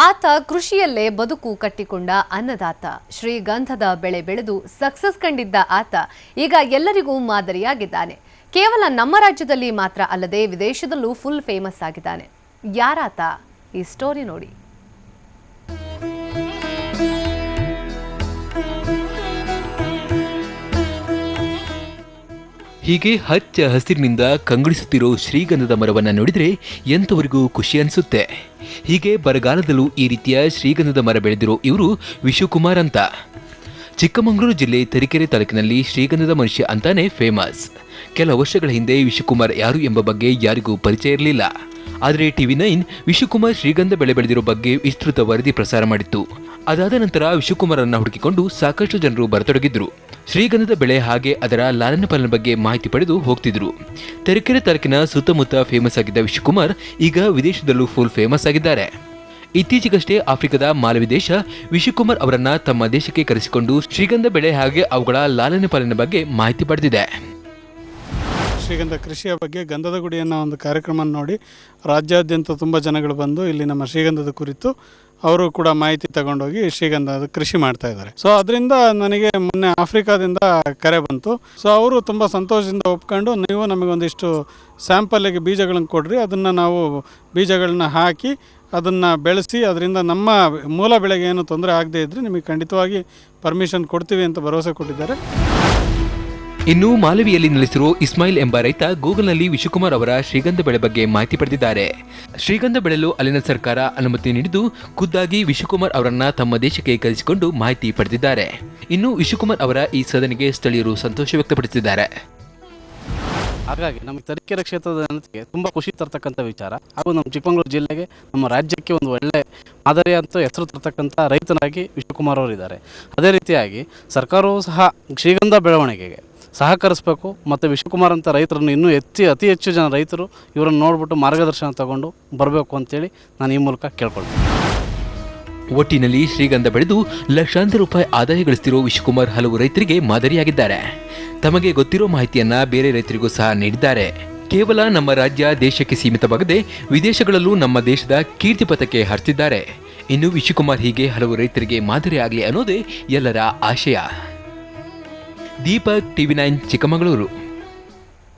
ಆತ ಕೃಷಿಯಲ್ಲೇ ಬದುಕು ಕಟ್ಟಿಕೊಂಡ ಅನ್ನದಾತ. ಶ್ರೀಗಂಧದ ಬೆಳೆ ಬೆಳೆದು ಸಕ್ಸಸ್ ಕಂಡಿದ್ದ ಆತ ಈಗ ಎಲ್ಲರಿಗೂ ಮಾದರಿಯಾಗಿದ್ದಾನೆ. ಕೇವಲ ನಮ್ಮ ರಾಜ್ಯದಲ್ಲಿ ಮಾತ್ರ ಅಲ್ಲದೆ ವಿದೇಶದಲ್ಲೂ ಫುಲ್ ಫೇಮಸ್ ಆಗಿದ್ದಾನೆ. ಯಾರಾತ? ಈ ಸ್ಟೋರಿ ನೋಡಿ. ಹೀಗೆ ಹಚ್ಚ ಹಸಿರಿನಿಂದ ಕಂಗೊಳಿಸುತ್ತಿರೋ ಶ್ರೀಗಂಧದ ಮರವನ್ನು ನೋಡಿದರೆ ಎಂಥವರಿಗೂ ಖುಷಿ ಅನಿಸುತ್ತೆ. ಹೀಗೆ ಬರಗಾಲದಲ್ಲೂ ಈ ರೀತಿಯ ಶ್ರೀಗಂಧದ ಮರ ಬೆಳೆದಿರೋ ಇವರು ವಿಶುಕುಮಾರ್ ಅಂತ. ಚಿಕ್ಕಮಗಳೂರು ಜಿಲ್ಲೆ ತರೀಕೆರೆ ತಾಲೂಕಿನಲ್ಲಿ ಶ್ರೀಗಂಧದ ಮನುಷ್ಯ ಅಂತಾನೆ ಫೇಮಸ್. ಕೆಲ ವರ್ಷಗಳ ಹಿಂದೆ ವಿಶುಕುಮಾರ್ ಯಾರು ಎಂಬ ಬಗ್ಗೆ ಯಾರಿಗೂ ಪರಿಚಯ ಇರಲಿಲ್ಲ. ಆದರೆ ಟಿವಿ ನೈನ್ ವಿಶುಕುಮಾರ್ ಶ್ರೀಗಂಧ ಬೆಳೆ ಬೆಳೆದಿರೋ ಬಗ್ಗೆ ವಿಸ್ತೃತ ವರದಿ ಪ್ರಸಾರ ಮಾಡಿತ್ತು. ಅದಾದ ನಂತರ ವಿಶ್ವಕುಮಾರನ್ನ ಹುಡುಕಿಕೊಂಡು ಸಾಕಷ್ಟು ಜನರು ಬರತೊಡಗಿದ್ರು. ಶ್ರೀಗಂಧದ ಬೆಳೆ ಹಾಗೆ ಅದರ ಲಾಲನ ಪಾಲನ ಬಗ್ಗೆ ಮಾಹಿತಿ ಪಡೆದು ಹೋಗ್ತಿದ್ರು. ತರೀಕೆರೆ ತಾಲೂಕಿನ ಸುತ್ತಮುತ್ತ ಫೇಮಸ್ ಆಗಿದ್ದ ವಿಶ್ವಕುಮಾರ್ ಈಗ ವಿದೇಶದಲ್ಲೂ ಫುಲ್ ಫೇಮಸ್ ಆಗಿದ್ದಾರೆ. ಇತ್ತೀಚೆಗಷ್ಟೇ ಆಫ್ರಿಕಾದ ಮಾಲವಿ ದೇಶ ವಿಶ್ವಕುಮಾರ್ ಅವರನ್ನ ತಮ್ಮ ದೇಶಕ್ಕೆ ಕರೆಸಿಕೊಂಡು ಶ್ರೀಗಂಧ ಬೆಳೆ ಹಾಗೆ ಅವುಗಳ ಲಾಲನೆ ಪಾಲನೆ ಬಗ್ಗೆ ಮಾಹಿತಿ ಪಡೆದಿದೆ. ಶ್ರೀಗಂಧ ಕೃಷಿಯ ಬಗ್ಗೆ ಗಂಧದ ಗುಡಿ ಅನ್ನೋ ಒಂದು ಕಾರ್ಯಕ್ರಮ ನೋಡಿ ರಾಜ್ಯಾದ್ಯಂತ ತುಂಬ ಜನಗಳು ಬಂದು ಇಲ್ಲಿ ನಮ್ಮ ಶ್ರೀಗಂಧದ ಕುರಿತು ಅವರು ಕೂಡ ಮಾಹಿತಿ ತಗೊಂಡೋಗಿ ಶ್ರೀಗಂಧದ ಕೃಷಿ ಮಾಡ್ತಾ ಇದ್ದಾರೆ. ಸೊ ಅದರಿಂದ ನನಗೆ ಮೊನ್ನೆ ಆಫ್ರಿಕಾದಿಂದ ಕರೆ ಬಂತು. ಸೊ ಅವರು ತುಂಬ ಸಂತೋಷದಿಂದ ಒಪ್ಕೊಂಡು ನೀವು ನಮಗೆ ಒಂದಿಷ್ಟು ಸ್ಯಾಂಪಲ್ಗೆ ಬೀಜಗಳನ್ನು ಕೊಡ್ರಿ. ಅದನ್ನು ನಾವು ಬೀಜಗಳನ್ನ ಹಾಕಿ ಅದನ್ನು ಬೆಳೆಸಿ ಅದರಿಂದ ನಮ್ಮ ಮೂಲ ಬೆಳೆಗೆ ಏನು ತೊಂದರೆ ಆಗದೇ ಇದ್ದರೆ ನಿಮಗೆ ಖಂಡಿತವಾಗಿ ಪರ್ಮಿಷನ್ ಕೊಡ್ತೀವಿ ಅಂತ ಭರವಸೆ ಕೊಟ್ಟಿದ್ದಾರೆ. ಇನ್ನು ಮಾಲವಿಯಲ್ಲಿ ನೆಲೆಸಿರುವ ಇಸ್ಮಾಯಿಲ್ ಎಂಬ ರೈತ ಗೂಗಲ್ನಲ್ಲಿ ವಿಶ್ವಕುಮಾರ್ ಅವರ ಶ್ರೀಗಂಧ ಬೆಳೆ ಬಗ್ಗೆ ಮಾಹಿತಿ ಪಡೆದಿದ್ದಾರೆ. ಶ್ರೀಗಂಧ ಬೆಳೆಯಲು ಅಲ್ಲಿನ ಸರ್ಕಾರ ಅನುಮತಿ ನೀಡಿದ್ದು ಖುದ್ದಾಗಿ ವಿಶ್ವಕುಮಾರ್ ಅವರನ್ನ ತಮ್ಮ ದೇಶಕ್ಕೆ ಕರೆಸಿಕೊಂಡು ಮಾಹಿತಿ ಪಡೆದಿದ್ದಾರೆ. ಇನ್ನು ವಿಶ್ವಕುಮಾರ್ ಅವರ ಈ ಸದನಿಗೆ ಸ್ಥಳೀಯರು ಸಂತೋಷ ವ್ಯಕ್ತಪಡಿಸಿದ್ದಾರೆ. ಹಾಗಾಗಿ ನಮ್ಮ ತರೀಕೆರೆ ಕ್ಷೇತ್ರದ ಜನತೆಗೆ ತುಂಬ ಖುಷಿ ತರ್ತಕ್ಕಂಥ ವಿಚಾರ. ಹಾಗೂ ನಮ್ಮ ಚಿಕ್ಕಮಗಳೂರು ಜಿಲ್ಲೆಗೆ ನಮ್ಮ ರಾಜ್ಯಕ್ಕೆ ಒಂದು ಒಳ್ಳೆ ಮಾದರಿ ಅಂತ ಹೆಸರು ತರ್ತಕ್ಕಂಥ ರೈತನಾಗಿ ವಿಶ್ವಕುಮಾರ್ ಅವರಿದ್ದಾರೆ. ಅದೇ ರೀತಿಯಾಗಿ ಸರ್ಕಾರವೂ ಸಹ ಶ್ರೀಗಂಧ ಬೆಳವಣಿಗೆಗೆ ಸಹಕರಿಸಬೇಕು. ಮತ್ತು ವಿಶ್ವಕುಮಾರ್ ಅಂತ ರೈತರನ್ನು ಇನ್ನೂ ಹೆಚ್ಚು, ಅತಿ ಹೆಚ್ಚು ಜನ ರೈತರು ಇವರನ್ನು ನೋಡಿಬಿಟ್ಟು ಮಾರ್ಗದರ್ಶನ ತಗೊಂಡು ಬರಬೇಕು ಅಂತೇಳಿ ನಾನು ಈ ಮೂಲಕ ಕೇಳ್ಕೊಳ್ತೀನಿ. ಒಟ್ಟಿನಲ್ಲಿ ಶ್ರೀಗಂಧ ಬೆಳೆದು ಲಕ್ಷಾಂತರ ರೂಪಾಯಿ ಆದಾಯ ಗಳಿಸ್ತಿರೋ ವಿಶ್ವಕುಮಾರ್ ಹಲವು ರೈತರಿಗೆ ಮಾದರಿಯಾಗಿದ್ದಾರೆ. ತಮಗೆ ಗೊತ್ತಿರೋ ಮಾಹಿತಿಯನ್ನ ಬೇರೆ ರೈತರಿಗೂ ಸಹ ನೀಡಿದ್ದಾರೆ. ಕೇವಲ ನಮ್ಮ ರಾಜ್ಯ ದೇಶಕ್ಕೆ ಸೀಮಿತವಾಗದೆ ವಿದೇಶಗಳಲ್ಲೂ ನಮ್ಮ ದೇಶದ ಕೀರ್ತಿ ಪಥಕ್ಕೆ ಹರಿಸಿದ್ದಾರೆ. ಇನ್ನು ವಿಶ್ವಕುಮಾರ್ ಹೀಗೆ ಹಲವು ರೈತರಿಗೆ ಮಾದರಿಯಾಗಲಿ ಅನ್ನೋದೇ ಎಲ್ಲರ ಆಶಯ. Deepak TV nine Chikkamagaluru.